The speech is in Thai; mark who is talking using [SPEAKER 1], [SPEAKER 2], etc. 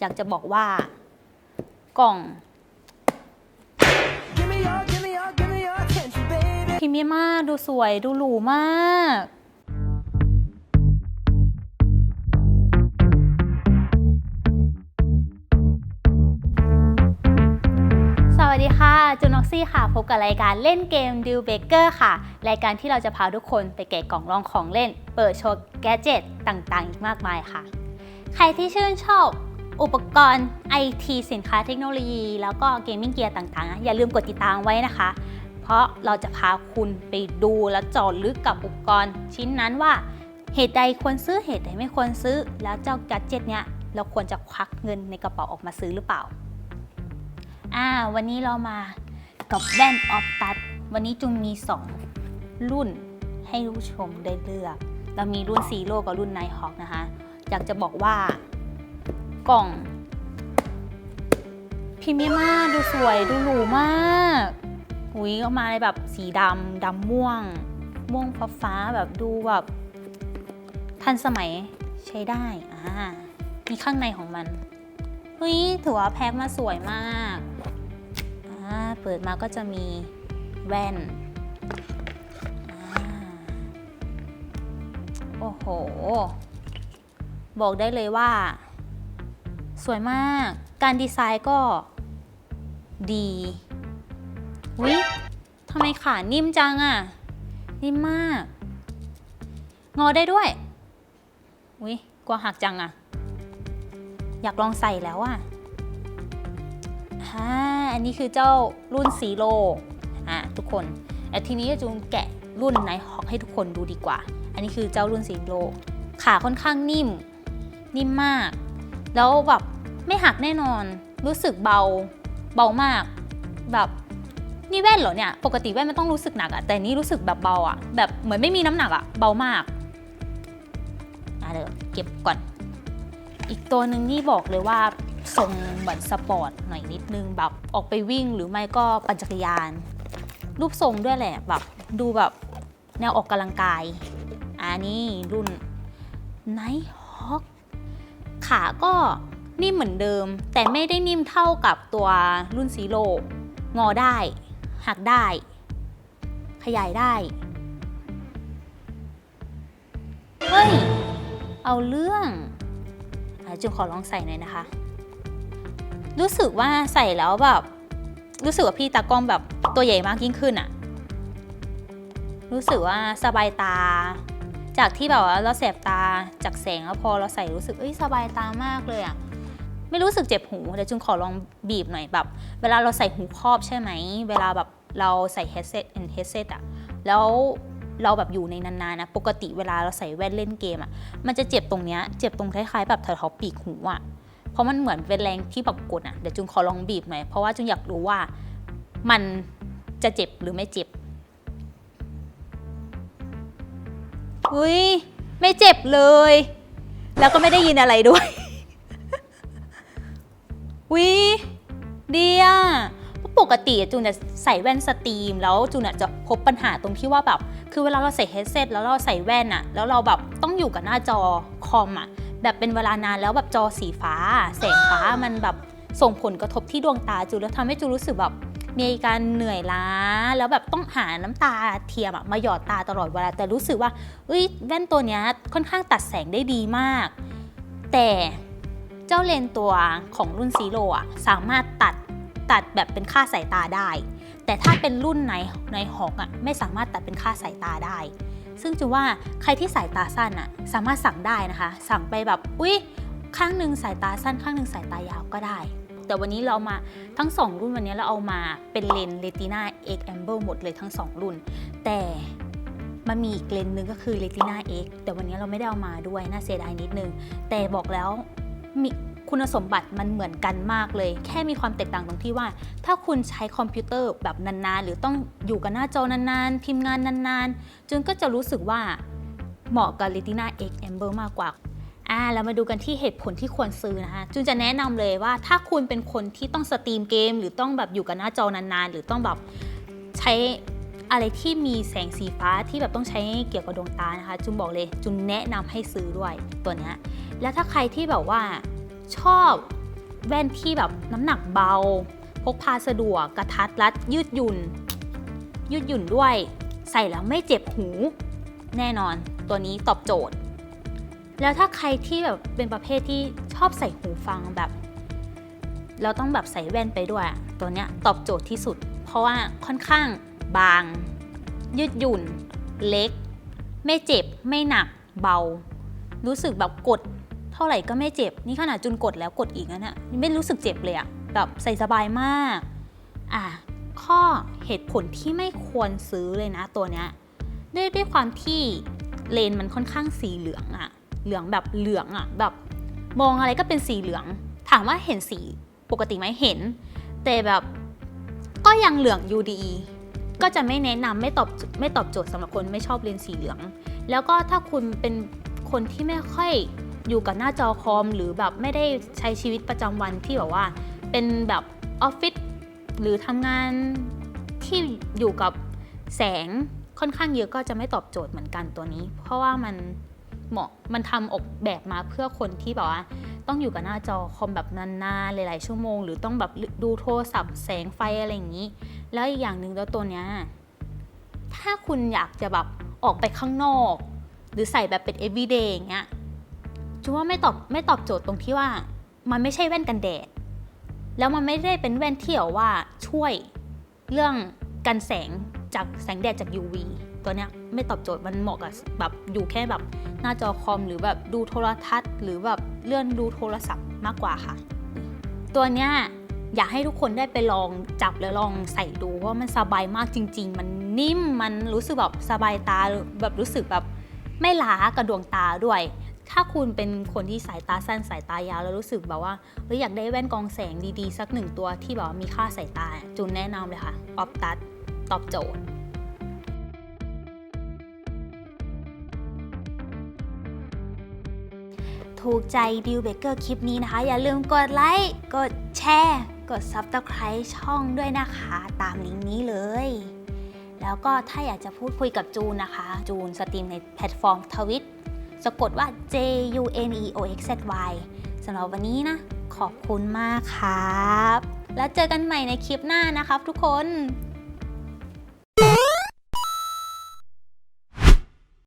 [SPEAKER 1] อยากจะบอกว่ากล่องพรีเมียมมากดูสวยดูหรูมากสวัสดีค่ะจูน็อกซี่ค่ะ พบกับรายการเล่นเกม Deal Breaker ค่ะ รายการที่เราจะพาทุกคนไปแกะกล่องลองของเล่น เปิดโชว์แกจิตต่างๆ อีกมากมายค่ะ ใครที่ชื่นชอบ อุปกรณ์ IT สินค้าเทคโนโลยี แล้วก็เกมมิ่งเกียร์ต่างๆ อย่าลืมกดติดตามไว้นะคะ เพราะเราจะพาคุณไปดูและเจาะลึกกับอุปกรณ์ชิ้นนั้นว่า เหตุใดควรซื้อเหตุใดไม่ควรซื้อ แล้วเจ้าแกดเจิตเนี่ยเราควรจะควักเงินในกระเป๋าออกมาซื้อหรือเปล่าอ่าวันนี้เรามากับแว่นออฟตัดวันนี้จุงมี 2 รุ่นให้ผู้ชมได้เลือก เรามีรุ่นซีโร่กับรุ่นไนฮอ k นะคะ อยากจะบอกว่า กล่องพรีเมียมมากดูสวยดูหรูมากหุยเอามาในแบบสีดำดำม่วง ม่วงฟ้าฟ้าแบบดูแบบทันสมัยใช้ได้อ่ามีข้างในของมันเฮ้ยถือว่าแพ็คมาสวยมากอ่าเปิดมาก็จะมีแว่นอ่าโอ้โห บอกได้เลยว่า สวยมาก การดีไซน์ก็ดีวิทำไมขานิ่มจังอะนิ่มมาก งอได้ด้วยวิกลัวหักจังอะอยากลองใส่แล้วอะอ่าอันนี้คือเจ้ารุ่นซีโร่อะทุกคนแต่ทีนี้จูงแกะรุ่นไนฮอกให้ทุกคนดูดีกว่า อันนี้คือเจ้ารุ่นซีโร่ขาค่อนข้างนิ่ม นิ่มมาก แล้วแบบไม่หักแน่นอน รู้สึกเบา เบามาก แบบนี่แว่นเหรอเนี่ย ปกติแว่นมันต้องรู้สึกหนักอะแต่นี่รู้สึกแบบเบาอะแบบเหมือนไม่มีน้ำหนักอะเบามากอะเดี๋ยวเก็บก่อน อีกตัวหนึ่งนี่บอกเลยว่าทรงเหมือนสปอร์ตหน่อยนิดนึงแบบออกไปวิ่งหรือไม่ก็ปั่นจักรยาน รูปทรงด้วยแหละแบบดูแบบแนวออกกำลังกาย อันนี้รุ่น Night Hawk ขาก็นิ่มเหมือนเดิม แต่ไม่ได้นิ่มเท่ากับตัวรุ่นซีโร่งอได้ หักได้ ขยายได้ เฮ้ย เอาเรื่องอจุงขอลองใส่หน่อยนะคะ รู้สึกว่าใส่แล้วแบบ รู้สึกว่าพี่ตากล้องแบบตัวใหญ่มากยิ่งขึ้นอะรู้สึกว่าสบายตา จากที่แบบว่าเราแสบตาจากแสงแล้วพอเราใส่รู้สึกเอ้ยสบายตามากเลยอะไม่รู้สึกเจ็บหูเดี๋ยวจุงขอลองบีบหน่อยแบบ เวลาเราใส่หูครอบใช่ไหม เวลาแบบเราใส่ headset and headset อะแล้วเราแบบอยู่ในนานๆนะปกติเวลาเราใส่แว่นเล่นเกมอะมันจะเจ็บตรงเนี้ยเจ็บตรงคล้ายๆแบบแถวๆปีกหูอะเพราะมันเหมือนเป็นแรงที่แบบกดอะเดี๋ยวจุงขอลองบีบหน่อยเพราะว่าจุงอยากรู้ว่ามันจะเจ็บหรือไม่เจ็บ อุ้ยไม่เจ็บเลย แล้วก็ไม่ได้ยินอะไรด้วยวิดีอะเพราะปกติจูนจะใส่แว่นสตรีม แล้วจูนจะพบปัญหาตรงที่ว่าแบบ คือเวลาเราใส่เฮดเซตแล้วเราใส่แว่นอะแล้วเราแบบต้องอยู่กับหน้าจอคอมอะแบบเป็นเวลานานแล้วแบบจอสีฟ้า แสงฟ้ามันแบบส่งผลกระทบที่ดวงตาจูนแล้วทำให้จูนรู้สึกแบบ มีการเหนื่อยล้า แล้วแบบต้องหาน้ำตาเทียมมาหยอดตาตลอดเวลาแต่รู้สึกว่าเอ้ยแว่นตัวเนี้ยค่อนข้างตัดแสงได้ดีมาก แต่เจ้าเลนตัวของรุ่นซีโร่สามารถตัดตัดแบบเป็นค่าสายตาได้ แต่ถ้าเป็นรุ่นในในฮอกอะไม่สามารถตัดเป็นค่าสายตาได้ ซึ่งจะว่าใครที่สายตาสั้นอะสามารถสั่งได้นะคะ สั่งไปแบบอุ๊ยข้างหนึ่งสายตาสั้นข้างหนึ่งสายตายาวก็ได้ แต่วันนี้เรามาทั้ง 2 รุ่นวันนี้เราเอามาเป็นเลนส์ Retina X Amber หมดเลยทั้ง 2 รุ่น แต่มันมีอีกเลนส์หนึงก็คือ Retina X แต่วันนี้เราไม่ได้เอามาด้วยน่าเสียดายนิดนึง แต่บอกแล้วมีคุณสมบัติมันเหมือนกันมากเลย แค่มีความแตกต่างตรงที่ว่า ถ้าคุณใช้คอมพิวเตอร์แบบนานๆ หรือต้องอยู่กับหน้าจอนานๆ พิมพ์งานนานๆ จนก็จะรู้สึกว่าเหมาะกับ Retina X Amber มากกว่า อ่าแล้วมาดูกันที่เหตุผลที่ควรซื้อนะคะจุนจะแนะนำเลยว่าถ้าคุณเป็นคนที่ต้องสตรีมเกม หรือต้องแบบอยู่กับหน้าจอนานๆ หรือต้องแบบใช้อะไรที่มีแสงสีฟ้าที่แบบต้องใช้เกี่ยวกับดวงตานะคะ จุนบอกเลยจุนแนะนำให้ซื้อด้วยตัวเนี้ยแล้วถ้าใครที่แบบว่าชอบแว่นที่แบบน้ำหนักเบา พกพาสะดวกกระทัดรัด ยืดหยุ่น ยืดหยุ่นด้วย ใส่แล้วไม่เจ็บหู แน่นอนตัวนี้ตอบโจทย์ แล้วถ้าใครที่แบบเป็นประเภทที่ชอบใส่หูฟังแบบ เราต้องแบบใส่แว่นไปด้วย ตัวเนี้ยตอบโจทย์ที่สุด เพราะว่าค่อนข้างบาง ยืดหยุ่น เล็ก ไม่เจ็บ ไม่หนัก เบา รู้สึกแบบกด เท่าไหร่ก็ไม่เจ็บ นี่ขนาดจุนกดแล้วกดอีกนะเนี่ยไม่รู้สึกเจ็บเลยอะแบบใส่สบายมาก อะข้อเหตุผลที่ไม่ควรซื้อเลยนะตัวเนี้ยด้วยด้วยความที่เลนมันค่อนข้างสีเหลืองอะ เหลืองแบบเหลืองอะแบบ มองอะไรก็เป็นสีเหลือง ถามว่าเห็นสีปกติไหมเห็น แต่แบบก็ยังเหลืองอยู่ดีก็จะไม่แนะนำไม่ตอบไม่ตอบโจทย์สำหรับคนไม่ชอบเลนส์สีเหลือง แล้วก็ถ้าคุณเป็นคนที่ไม่ค่อยอยู่กับหน้าจอคอม หรือแบบไม่ได้ใช้ชีวิตประจำวันที่แบบว่า เป็นแบบออฟฟิศหรือทำงานที่อยู่กับแสงค่อนข้างเยอะก็จะไม่ตอบโจทย์เหมือนกันตัวนี้ เพราะว่ามัน เหมาะมันทำออกแบบมาเพื่อคนที่แบบว่า ต้องอยู่กับหน้าจอคอมแบบนานๆหลายๆชั่วโมง หรือต้องแบบดูโทรศัพท์แสงไฟอะไรอย่างนี้ แล้วอีกอย่างหนึ่งแล้วตัวเนี้ยถ้าคุณอยากจะแบบออกไปข้างนอก หรือใส่แบบเป็น everyday อย่างเงี้ยจูว่าไม่ตอบไม่ตอบโจทย์ตรงที่ว่ามันไม่ใช่แว่นกันแดด แล้วมันไม่ได้เป็นแว่นที่แบบว่าช่วยเรื่องกันแสงจากแสงแดดจาก UV ตัวเนี้ยไม่ตอบโจทย์มันเหมาะกับแบบอยู่แค่แบบหน้าจอคอมหรือแบบดูโทรทัศน์ หรือแบบเลื่อนดูโทรศัพท์มากกว่าค่ะ ตัวเนี้ยอยากให้ทุกคนได้ไปลองจับแล้วลองใส่ดูเพรามันสบายมากจริง ๆ มันนิ่มมันรู้สึกแบบสบายตาแบบรู้สึกแบบไม่ล้ากับดวงตาด้วย ถ้าคุณเป็นคนที่สายตาสั้นสายตายาวแล้วรู้สึกแบบว่าเฮ้ยอยากได้แว่นกองแสงดีๆ สักหนึ่งตัวที่แบบว่ามีค่าสายตาจูนแนะนำเลยค่ะออฟตัสตอบโจทย์ ถูกใจดิวเบเกอร์คลิปนี้นะคะ อย่าลืมกดไลค์ กดแชร์ กด Subscribe ช่องด้วยนะคะ ตามลิงก์นี้เลย แล้วก็ถ้าอยากจะพูดคุยกับจูนนะคะ จูนสตรีมในแพลตฟอร์มทวิตสะกดว่า J U N E O X Z Y สำหรับวันนี้นะ ขอบคุณมากครับ แล้วเจอกันใหม่ในคลิปหน้านะครับทุกคน